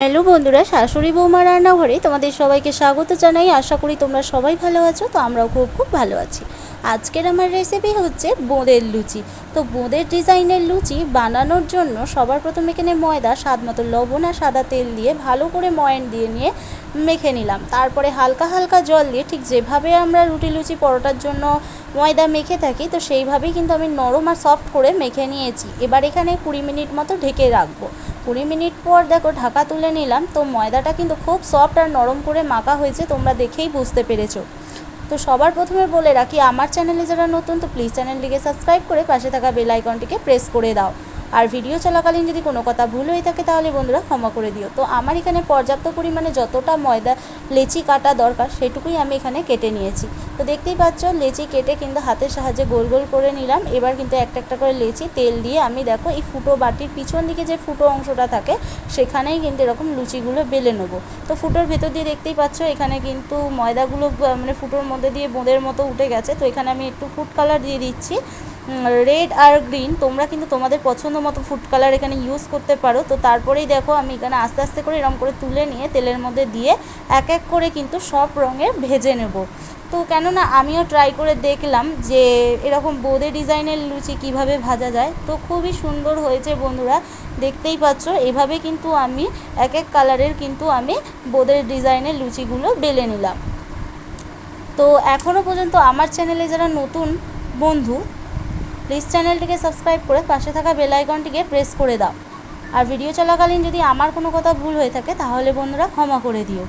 Hello বন্ধুরা, শাশুড়ি বৌমা রান্নাঘরে তোমাদের সবাইকে স্বাগত জানাই। আশা করি তোমরা সবাই ভালো আছো, তো আমরাও খুব খুব ভালো আছি। আজকের আমার রেসিপি হচ্ছে বোঁদের লুচি। তো বোঁদের ডিজাইনের লুচি বানানোর জন্য সবার প্রথমে এখানে ময়দা স্বাদ মতো লবণ আর সাদা তেল দিয়ে ভালো করে ময়ান দিয়ে নিয়ে মেখে নিলাম। তারপরে হালকা হালকা জল দিয়ে ঠিক যেভাবে আমরা রুটি, লুচি পরোটার জন্য ময়দা মেখে থাকি, তো সেইভাবেই কিন্তু আমি নরম আর সফট করে মেখে নিয়েছি। এবার এখানে কুড়ি মিনিট মতো ঢেকে রাখব। কুড়ি মিনিট পর দেখো ঢাকা তুলে নিলাম, তো ময়দাটা কিন্তু খুব সফট আর নরম করে মাখা হয়েছে, তোমরা দেখেই বুঝতে পেরেছ। তো সবার প্রথমে বলে রাখি, আমার চ্যানেলে যারা নতুন, তো প্লিজ চ্যানেলটিকে সাবস্ক্রাইব করে পাশে থাকা বেল আইকনটিকে প্রেস করে দাও। আর ভিডিও চলাকালীন যদি কোনো কথা ভুল হয়ে থাকে তাহলে বন্ধুরা ক্ষমা করে দিও। তো আমার এখানে পর্যাপ্ত পরিমাণে যতটা ময়দা, লেচি কাটা দরকার সেটুকুই আমি এখানে কেটে নিয়েছি। তো দেখতেই পাচ্ছ, লেচি কেটে কিন্তু হাতের সাহায্যে গোল গোল করে নিলাম। এবার কিন্তু একটা একটা করে লেচি, তেল দিয়ে আমি দেখো এই ফুটো বাটির পিছন দিকে যে ফুটো অংশটা থাকে সেখানেই কিন্তু এরকম লুচিগুলো বেলে নেব। তো ফুটোর ভেতর দিয়ে দেখতেই পাচ্ছ, এখানে কিন্তু ময়দাগুলো মানে ফুটোর মধ্যে দিয়ে বোঁদের মতো উঠে গেছে। তো এখানে আমি একটু ফুড কালার দিয়ে দিচ্ছি। রেড আর গ্রিন তোমরা কিন্তু তোমাদের পছন্দ মতো ফুড কালার এখানে ইউজ করতে পারো। তো তারপরেই দেখো, আমি এখানে আস্তে আস্তে করে এরকম করে তুলে নিয়ে তেলের মধ্যে দিয়ে এক এক করে কিন্তু সব রঙে ভেজে নেব। তো কেননা আমিও ট্রাই করে দেখলাম যে এরকম বোঁদে ডিজাইনের লুচি কীভাবে ভাজা যায়। তো খুবই সুন্দর হয়েছে বন্ধুরা, দেখতেই পাচ্ছ। এভাবে কিন্তু আমি এক এক কালারের কিন্তু আমি বোঁদের ডিজাইনের লুচিগুলো বেলে নিলাম। তো এখনও পর্যন্ত আমার চ্যানেলে যারা নতুন বন্ধু প্লিজ চ্যানেলটিকে সাবস্ক্রাইব করে পাশে থাকা বেল আইকনটিকে প্রেস করে দাও। আর ভিডিও চলাকালীন যদি আমার কোনো কথা ভুল হয়ে থাকে, তাহলে বন্ধুরা ক্ষমা করে দিও।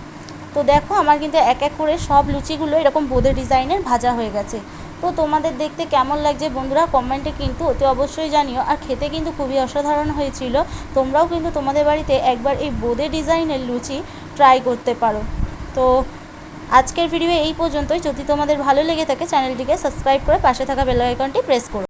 তো দেখো, আমার কিন্তু এক এক করে সব লুচিগুলো এরকম বোঁদের ডিজাইনের ভাজা হয়ে গেছে। তো তোমাদের দেখতে কেমন লাগছে বন্ধুরা? কমেন্টে কিন্তু অতি অবশ্যই জানিও। আর খেতে কিন্তু খুবই অসাধারণ হয়েছিল। তোমরাও কিন্তু তোমাদের বাড়িতে একবার এই বোঁদে ডিজাইনের লুচি ট্রাই করতে পারো। তো আজকের ভিডিও এই পর্যন্তই। যদি তোমাদের ভালো লেগে থাকে চ্যানেলটিকে সাবস্ক্রাইব করে পাশে থাকা বেল আইকনটি প্রেস করো।